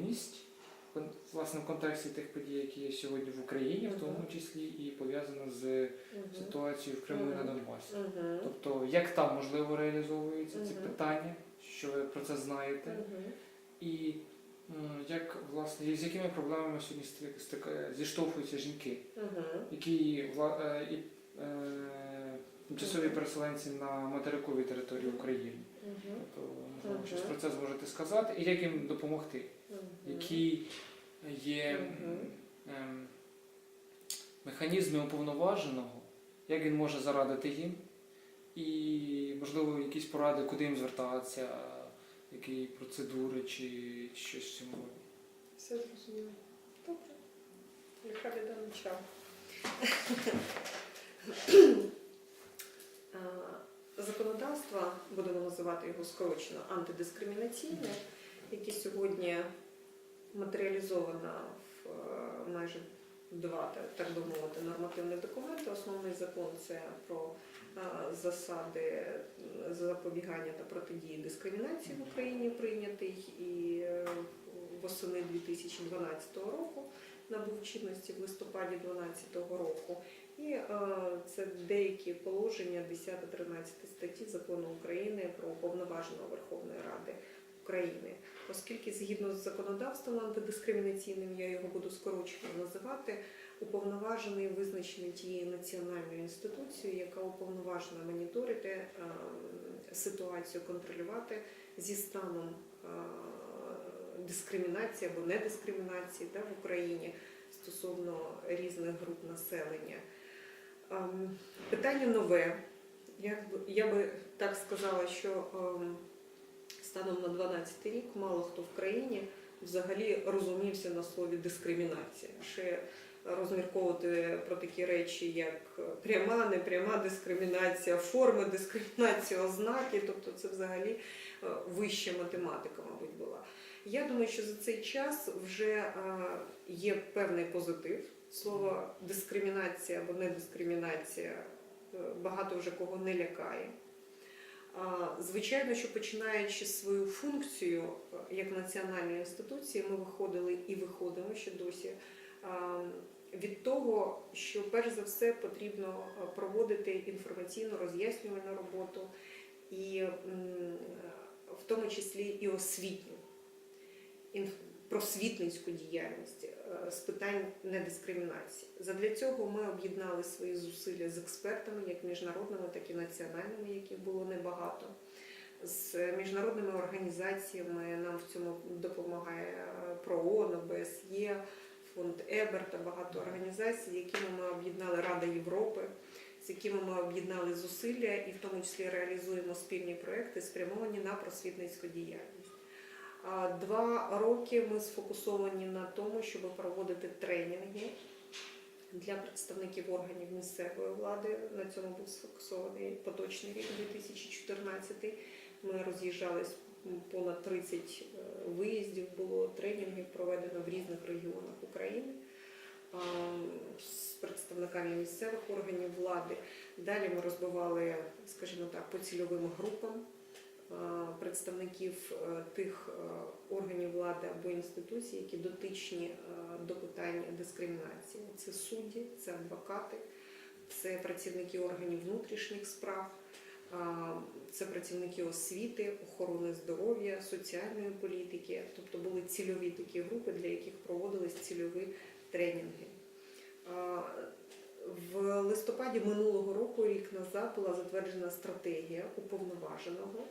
Місць, власне, в контексті тих подій, які є сьогодні в Україні, в тому числі і пов'язано з ситуацією в Криму і на Донбасі. Тобто, як там можливо реалізовуються ці питання, що ви про це знаєте, і як власне з якими проблемами сьогодні зіштовхуються жінки, які вла- е, і е, тимчасові переселенці на материковій території України. Тобто, можливо, щось про це зможете сказати, і як їм допомогти. Які є ем, механізми уповноваженого, як він може зарадити їм, і, можливо, якісь поради, куди їм звертатися, які процедури чи щось в цьому. роді. Все зрозуміло. Добре. Яка біда начала. Законодавство, будемо називати його скорочено, антидискримінаційне, яке сьогодні матеріалізовано в е, майже два, так- би мовити, нормативних документи. Основний закон це про е, засади запобігання та протидії дискримінації в Україні прийнятий і е, восени 2012 року набув чинності в листопаді 2012 року. І це деякі положення 10-13 статті закону України про уповноваженого Верховної Ради України. Оскільки згідно з законодавством антидискримінаційним, я його буду скорочено називати, уповноважений визначений тією національною інституцією, яка уповноважена моніторити е, ситуацію, контролювати зі станом е, дискримінації або недискримінації да, в Україні стосовно різних груп населення. Ем, Питання нове. Я би так сказала, що ем, станом на 12 рік мало хто в країні взагалі розумівся на слові дискримінація. Ще розмірковувати про такі речі, як пряма, непряма дискримінація, форми дискримінації, ознаки, тобто це взагалі е, вища математика, мабуть, була. Я думаю, що за цей час вже е, є певний позитив. Слово дискримінація або недискримінація е, багато вже кого не лякає. Звичайно, що починаючи свою функцію е, як національної інституції, ми виходили і виходимо ще досі. Від того, що перш за все потрібно е, проводити інформаційно роз'яснювальну роботу, і в тому числі і освітню просвітницьку діяльність е, з питань недискримінації. Задля цього ми об'єднали свої зусилля з експертами, як міжнародними, так і національними, яких було небагато. З міжнародними організаціями нам в цьому допомагає е, ПРООН, ОБСЄ, фонд Ебер та багато організацій, якими ми об'єднали Рада Європи, з якими ми об'єднали зусилля і в тому числі реалізуємо спільні проекти, спрямовані на просвітницьку діяльність. Два роки ми сфокусовані на тому, щоб проводити тренінги для представників органів місцевої влади. На цьому був сфокусований поточний рік 2014. Ми роз'їжджались понад 30 е, виїздів, було тренінгів проведено в різних регіонах України з представниками місцевих органів влади. Далі ми розбивали, скажімо так, по цільовим групам представників е, тих е, органів влади або інституцій, які дотичні е, до питань дискримінації. Це судді, це адвокати, це працівники органів внутрішніх справ, е, це працівники освіти, охорони здоров'я, соціальної політики. Тобто були цільові такі групи, для яких проводились цільові тренінги. Е, В листопаді минулого року, рік назад, була затверджена стратегія уповноваженого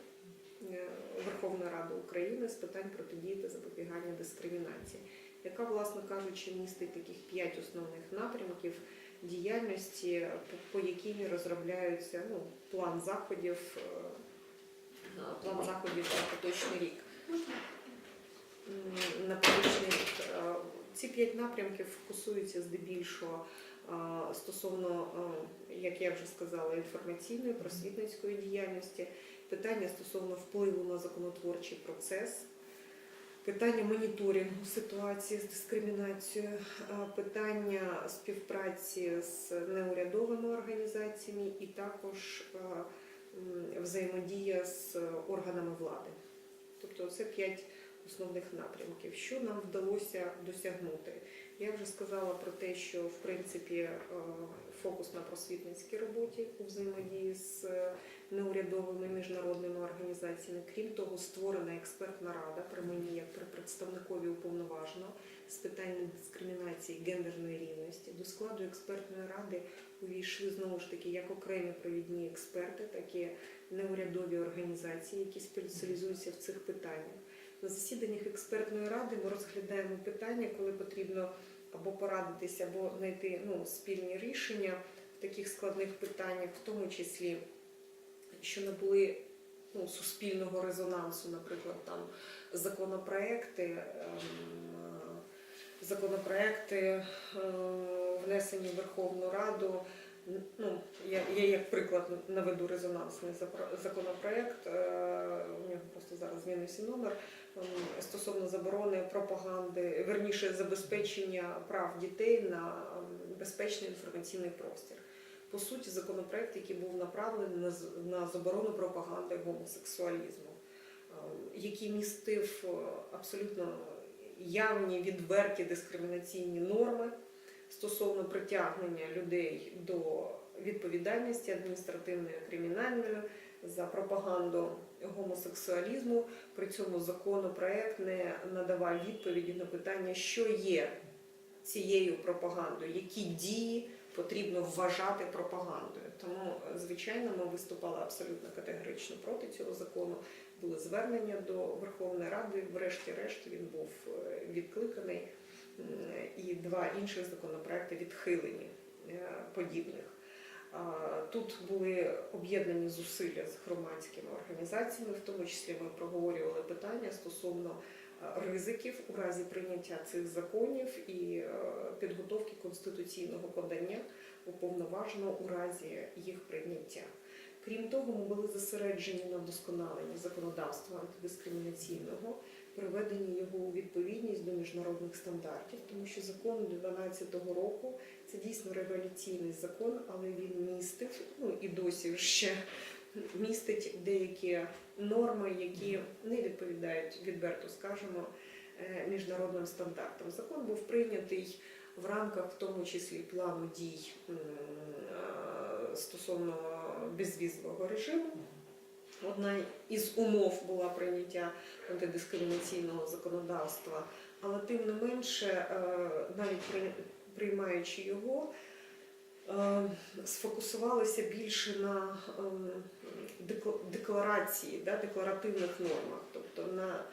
е, Верховної Ради України з питань протидії та запобігання дискримінації, яка, власне кажучи, містить таких п'ять основних напрямків діяльності, по, яким розробляються ну, план заходів, е, план заходів на поточний рік. На поточний рік. Е, Ці п'ять напрямків фокусуються здебільшого стосовно, як я вже сказала, інформаційної просвітницької діяльності, питання стосовно впливу на законотворчий процес, питання моніторингу ситуації з дискримінацією, питання співпраці з неурядовими організаціями і також взаємодія з органами влади. Тобто це п'ять основних напрямків. Що нам вдалося досягнути? Я вже сказала про те, що в принципі фокус на просвітницькій роботі у взаємодії з неурядовими міжнародними організаціями. Крім того, створена експертна рада при мені як при представникові уповноваженого з питань дискримінації гендерної рівності. До складу експертної ради увійшли знову ж таки як окремі провідні експерти, так і неурядові організації, які спеціалізуються в цих питаннях. На засіданнях експертної ради ми розглядаємо питання, коли потрібно або порадитися, або знайти ну, спільні рішення в таких складних питаннях, в тому числі, що не були ну, суспільного резонансу, наприклад, там законопроекти. ем, Законопроекти е, внесені в Верховну Раду. Ну, я, я як приклад наведу резонансний законопроект. е, У нього просто зараз змінився номер ем, стосовно заборони пропаганди, верніше забезпечення прав дітей на ем, безпечний інформаційний простір. По суті, законопроект, який був направлений на, на заборону пропаганди гомосексуалізму, ем, який містив е, абсолютно явні відверті дискримінаційні норми стосовно притягнення людей до відповідальності адміністративної кримінальної за пропаганду гомосексуалізму. При цьому законопроект не надавав відповіді на питання, що є цією пропагандою, які дії потрібно вважати пропагандою. Тому, е, звичайно, ми виступали абсолютно категорично проти цього закону. Були звернення до Верховної Ради. Врешті-решт він був е, відкликаний, і два інших законопроекти відхилені е, подібних. Тут були об'єднані зусилля з громадськими організаціями, в тому числі ми проговорювали питання стосовно ризиків у разі прийняття цих законів і е, підготовки конституційного подання уповноваженого у разі їх прийняття. Крім того, ми були зосереджені на вдосконаленні законодавства антидискримінаційного, приведенні його у відповідність до міжнародних стандартів, тому що закон 2012 року це дійсно революційний закон, але він містив, ну і досі ще містить деякі норми, які не відповідають, відверто скажемо, е, міжнародним стандартам. Закон був прийнятий в рамках, в тому числі, плану дій е, стосовно безвізового режиму. Одна із умов була прийняття антидискримінаційного законодавства, але тим не менше, е, навіть приймаючи його, сфокусувалися більше на ем, декларації, да, декларативних нормах, тобто на,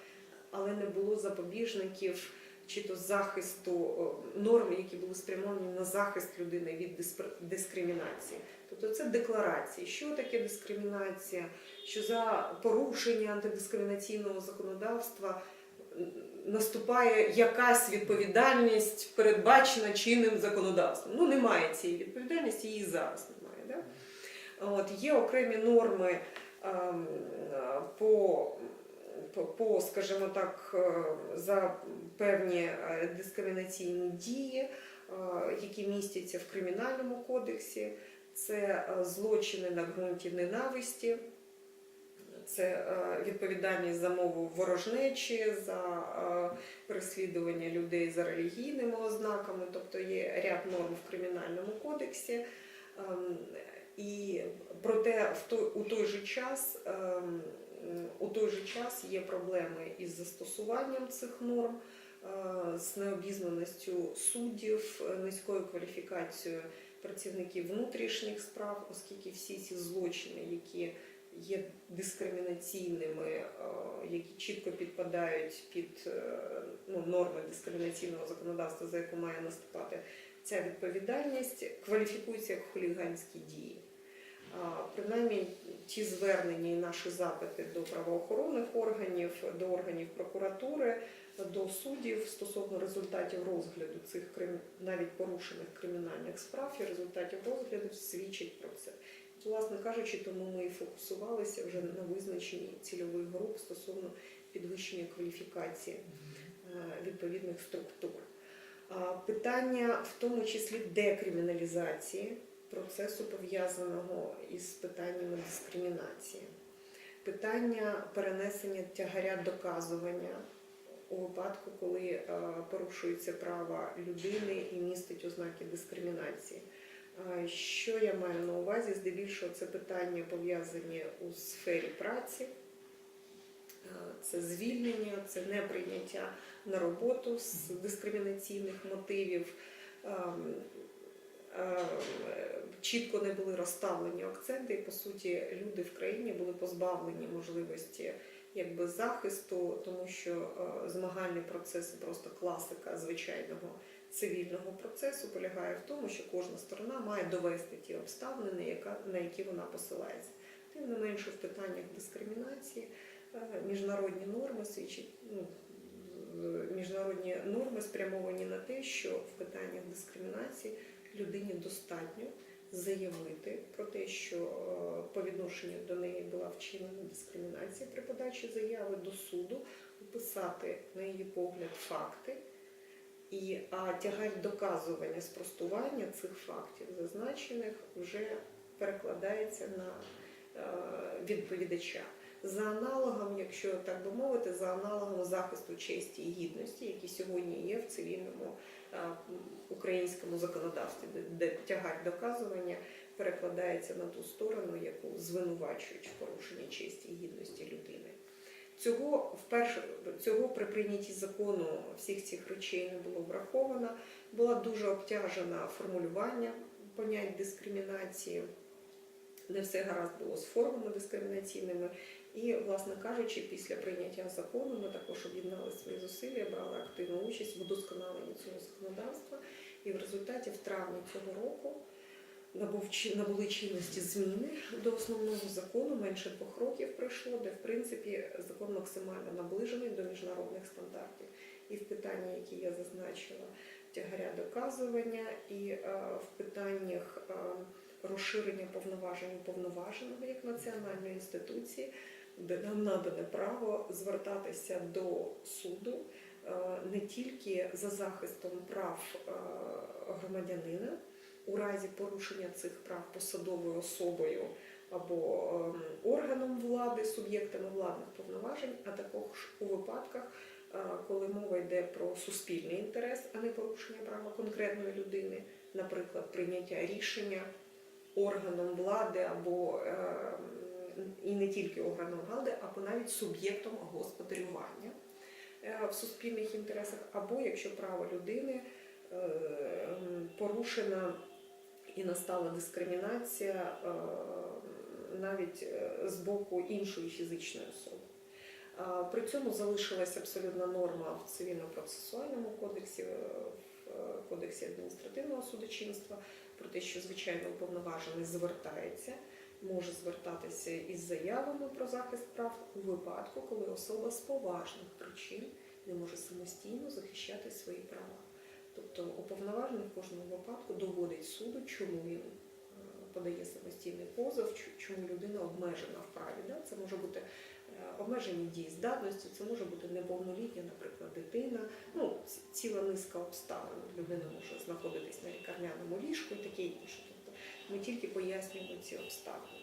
але не було запобіжників чи то захисту е, норм, які були спрямовані на захист людини від дискримінації. Тобто це декларації. Що таке дискримінація? Що за порушення антидискримінаційного законодавства наступає якась відповідальність, передбачена чинним законодавством. Ну, немає цієї відповідальності, її зараз немає. Да? От, є окремі норми ем, по, по, по, скажімо так, е, за певні е, дискримінаційні дії, е, які містяться в кримінальному кодексі. Це злочини на ґрунті ненависті, це е, відповідальність за мову ворожнечі, за е, переслідування людей за релігійними ознаками, тобто є ряд норм в кримінальному кодексі. Ем, І проте в той, у той же час ем, у той же час є проблеми із застосуванням цих норм, е, з необізнаністю суддів, низькою кваліфікацією працівників внутрішніх справ, оскільки всі ці злочини, які є дискримінаційними, е, які чітко підпадають під е, ну, норми дискримінаційного законодавства, за яку має наступати ця відповідальність, кваліфікуються як хуліганські дії. Принаймні, ті звернення і наші запити до правоохоронних органів, до органів прокуратури, до суддів стосовно результатів розгляду цих навіть порушених кримінальних справ і результатів розгляду свідчать про це. Власне кажучи, тому ми і фокусувалися вже на визначенні цільових груп стосовно підвищення кваліфікації е, відповідних структур. Питання в тому числі декриміналізації процесу пов'язаного із питаннями дискримінації, питання перенесення тягаря доказування у випадку, коли е, порушуються права людини і містить ознаки дискримінації. Е, Що я маю на увазі? Здебільшого це питання пов'язані у сфері праці, Е, це звільнення, це неприйняття на роботу з дискримінаційних мотивів. Ем, е, Чітко не були розставлені акценти, і по суті люди в країні були позбавлені можливості якби захисту, тому що е, змагальний процес просто класика звичайного цивільного процесу полягає в тому, що кожна сторона має довести ті обставини, на які вона посилається. Тим не менше, в питаннях дискримінації е, міжнародні норми свідчать, ну, е, міжнародні норми спрямовані на те, що в питаннях дискримінації людині достатньо заявити про те, що е, по відношенню до неї була вчинена дискримінація при подачі заяви до суду, описати на її погляд факти. І а тягар доказування спростування цих фактів зазначених вже перекладається на е, відповідача. За аналогом, якщо так би мовити, за аналогом захисту честі і гідності, які сьогодні є в цивільному е, українському законодавстві, де, тягар доказування перекладається на ту сторону, яку звинувачують в порушенні честі і гідності людини. Цього вперше цього при прийнятті закону всіх цих речей не було враховано. Була дуже обтяжена формулювання понять дискримінації. Не все гаразд було з формами дискримінаційними. І, власне кажучи, після прийняття закону ми також об'єднали свої зусилля, брали активну участь в удосконаленні цього законодавства. І в результаті в травні цього року набули чинності зміни до основного закону. Менше двох років пройшло, де в принципі закон максимально наближений до міжнародних стандартів. І в питанні, які я зазначила, тягаря доказування, і е, в питаннях е, розширення повноважень уповноваженого як національної інституції, де нам надане право звертатися до суду е, не тільки за захистом прав громадянина у разі порушення цих прав посадовою особою або ем, органом влади, суб'єктами владних повноважень, а також у випадках, е, коли мова йде про суспільний інтерес, а не порушення права конкретної людини, наприклад, прийняття рішення органом влади або ем, і не тільки органом влади, або навіть суб'єктом господарювання е, в суспільних інтересах, або якщо право людини е, м, порушена і настала дискримінація е, навіть е, з боку іншої фізичної особи. При цьому залишилась абсолютна норма в цивільно-процесуальному кодексі, е, в кодексі адміністративного судочинства про те, що звичайно уповноважений звертається, може звертатися із заявами про захист прав у випадку, коли особа з поважних причин не може самостійно захищати свої права. Тобто уповноважений в кожному випадку доводить суду, чому він е, подає самостійний позов, чому людина обмежена в праві. Да? Це може бути е, обмежені дієздатності, це може бути неповнолітня, наприклад, дитина. Ну, ціла низка обставин. Людина може знаходитись на лікарняному ліжку і таке інше. Тобто ми тільки пояснюємо ці обставини.